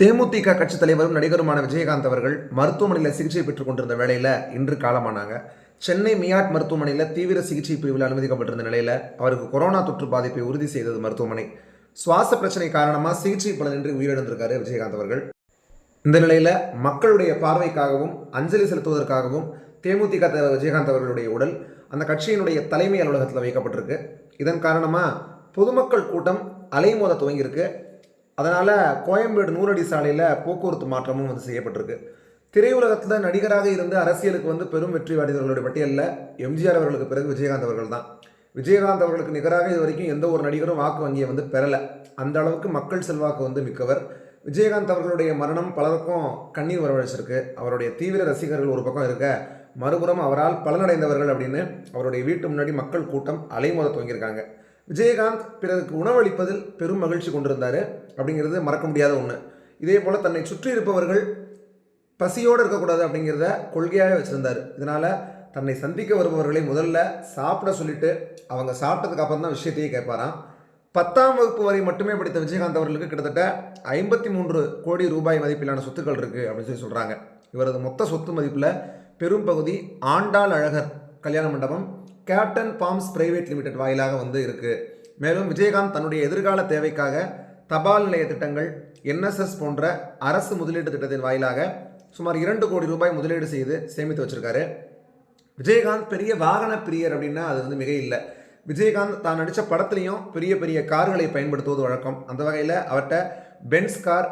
தேமுதிக கட்சி தலைவரும் நடிகருமான விஜயகாந்த் அவர்கள் மருத்துவமனையில் சிகிச்சை பெற்றுக் கொண்டிருந்த வேளையில் இன்று காலமானாங்க. சென்னை மியாட் மருத்துவமனையில் தீவிர சிகிச்சை பிரிவில் அனுமதிக்கப்பட்டிருந்த நிலையில் அவருக்கு கொரோனா தொற்று பாதிப்பை உறுதி செய்தது மருத்துவமனை. சுவாச பிரச்சனை காரணமாக சிகிச்சை பலனின்றி உயிரிழந்திருக்காரு விஜயகாந்த் அவர்கள். இந்த நிலையில் மக்களுடைய பார்வைக்காகவும் அஞ்சலி செலுத்துவதற்காகவும் தேமுதிக தலைவர் விஜயகாந்த் அவர்களுடைய உடல் அந்த கட்சியினுடைய தலைமை அலுவலகத்தில் வைக்கப்பட்டிருக்கு. இதன் காரணமாக பொதுமக்கள் கூட்டம் அலைமோத துவங்கியிருக்கு. அதனால் கோயம்பேடு நூறடி சாலையில் போக்குவரத்து மாற்றமும் வந்து செய்யப்பட்டிருக்கு. திரையுலகத்தில் நடிகராக இருந்து அரசியலுக்கு வந்து பெரும் வெற்றி அடைந்தவர்களுடைய பட்டியலில் எம்ஜிஆர் அவர்களுக்கு பிறகு விஜயகாந்த் அவர்கள் தான். விஜயகாந்த் அவர்களுக்கு நிகராக இது வரைக்கும் எந்த ஒரு நடிகரும் வாக்கு வங்கியை வந்து பெறலை. அந்த அளவுக்கு மக்கள் செல்வாக்கு வந்து மிக்கவர். விஜயகாந்த் அவர்களுடைய மரணம் பலருக்கும் கண்ணீர் வரவழைச்சிருக்கு. அவருடைய தீவிர ரசிகர்கள் ஒரு பக்கம் இருக்க மறுபுறம் அவரால் பலனடைந்தவர்கள் அப்படின்னு அவருடைய வீட்டு முன்னாடி மக்கள் கூட்டம் அலைமோத துவங்கியிருக்காங்க. விஜயகாந்த் பிறருக்கு உணவளிப்பதில் பெரும் மகிழ்ச்சி கொண்டிருந்தார் அப்படிங்கிறது மறக்க முடியாத ஒன்று இதே போல் தன்னை சுற்றி இருப்பவர்கள் பசியோடு இருக்கக்கூடாது அப்படிங்கிறத கொள்கையாக வச்சுருந்தார். இதனால் தன்னை சந்திக்க வருபவர்களை முதல்ல சாப்பிட சொல்லிட்டு அவங்க சாப்பிட்டதுக்கு அப்புறம் தான் விஷயத்தையே கேட்பாராம். பத்தாம் வகுப்பு வரை மட்டுமே படித்த விஜயகாந்த் அவர்களுக்கு கிட்டத்தட்ட ஐம்பத்தி மூன்று கோடி ரூபாய் மதிப்பிலான சொத்துக்கள் இருக்குது அப்படின்னு சொல்லி சொல்கிறாங்க இவரது மொத்த சொத்து மதிப்பில் பெரும் பகுதி ஆண்டாள் அழகர் கல்யாண மண்டபம் கேப்டன் பாம்ஸ் பிரைவேட் லிமிடெட் வாயிலாக வந்து இருக்குது மேலும் விஜயகாந்த் தன்னுடைய எதிர்கால தேவைக்காக தபால் நிலைய திட்டங்கள் என்எஸ்எஸ் போன்ற அரசு முதலீட்டு திட்டத்தின் வாயிலாக சுமார் இரண்டு கோடி ரூபாய் முதலீடு செய்து சேமித்து வச்சிருக்காரு. விஜயகாந்த் பெரிய வாகன பிரியர் அப்படின்னா அது வந்து மிக இல்லை விஜயகாந்த் தான் நடித்த படத்துலையும் பெரிய பெரிய கார்களை பயன்படுத்துவது வழக்கம். அந்த வகையில் அவர்கிட்ட Benz car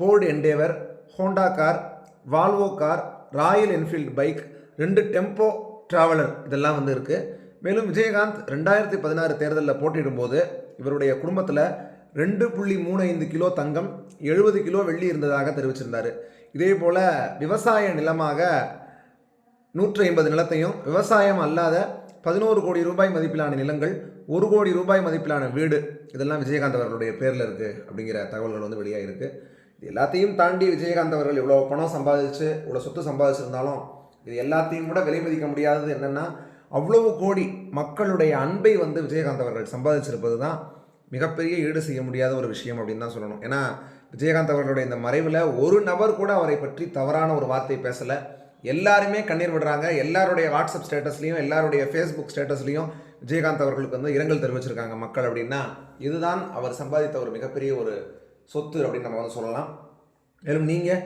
Ford Endeavour Honda car Volvo car Royal Enfield bike ரெண்டு டெம்போ ட்ராவலர் இதெல்லாம் வந்து இருக்குது மேலும் விஜயகாந்த் ரெண்டாயிரத்தி பதினாறு தேர்தலில் போட்டியிடும்போது இவருடைய குடும்பத்தில் ரெண்டு புள்ளி மூணு ஐந்து கிலோ தங்கம் எழுபது கிலோ வெள்ளி இருந்ததாக தெரிவிச்சிருந்தார். இதே போல் விவசாய நிலமாக நூற்றி ஐம்பது நிலத்தையும் விவசாயம் அல்லாத பதினோரு கோடி ரூபாய் மதிப்பிலான நிலங்கள் ஒரு கோடி ரூபாய் மதிப்பிலான வீடு இதெல்லாம் விஜயகாந்த் அவர்களுடைய பேரில் இருக்குது அப்படிங்கிற தகவல்கள் வந்து வெளியாக இருக்குது இது எல்லாத்தையும் தாண்டி விஜயகாந்த் அவர்கள் இவ்வளோ பணம் சம்பாதிச்சு இவ்வளோ சொத்து சம்பாதிச்சிருந்தாலும் இது எல்லாத்தையும் கூட விலை மதிக்க முடியாதது என்னென்னா அவ்வளவு கோடி மக்களுடைய அன்பை வந்து விஜயகாந்த் அவர்கள் சம்பாதிச்சிருப்பது தான் மிகப்பெரிய ஈடு செய்ய முடியாத ஒரு விஷயம் அப்படின்னு தான் சொல்லணும். ஏன்னா விஜயகாந்த் அவர்களுடைய இந்த மறைவில் ஒரு நபர் கூட அவரை பற்றி தவறான ஒரு வார்த்தை பேசலை. எல்லாருமே கண்ணீர் விடுறாங்க. எல்லாருடைய வாட்ஸ்அப் ஸ்டேட்டஸ்லையும் எல்லாருடைய ஃபேஸ்புக் ஸ்டேட்டஸ்லையும் விஜயகாந்த் அவர்களுக்கு வந்து இரங்கல் தெரிவிச்சிருக்காங்க மக்கள் அப்படின்னா இதுதான் அவர் சம்பாதித்த ஒரு மிகப்பெரிய ஒரு சொத்து அப்படின்னு நம்ம வந்து சொல்லலாம். மேலும் நீங்கள்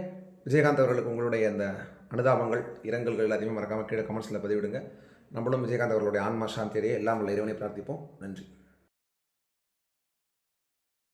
விஜயகாந்த் அவர்களுக்கு உங்களுடைய அந்த அனுதாபங்கள் இரங்கல்கள் எல்லாத்தையுமே மறக்காமல் கீழே கமெண்ட்ஸில் பதிவிடுங்க. நம்மளும் விஜயகாந்த் அவர்களுடைய ஆன்மா சாந்தியடைய எல்லாம் உள்ள இறைவனை பிரார்த்திப்போம். நன்றி.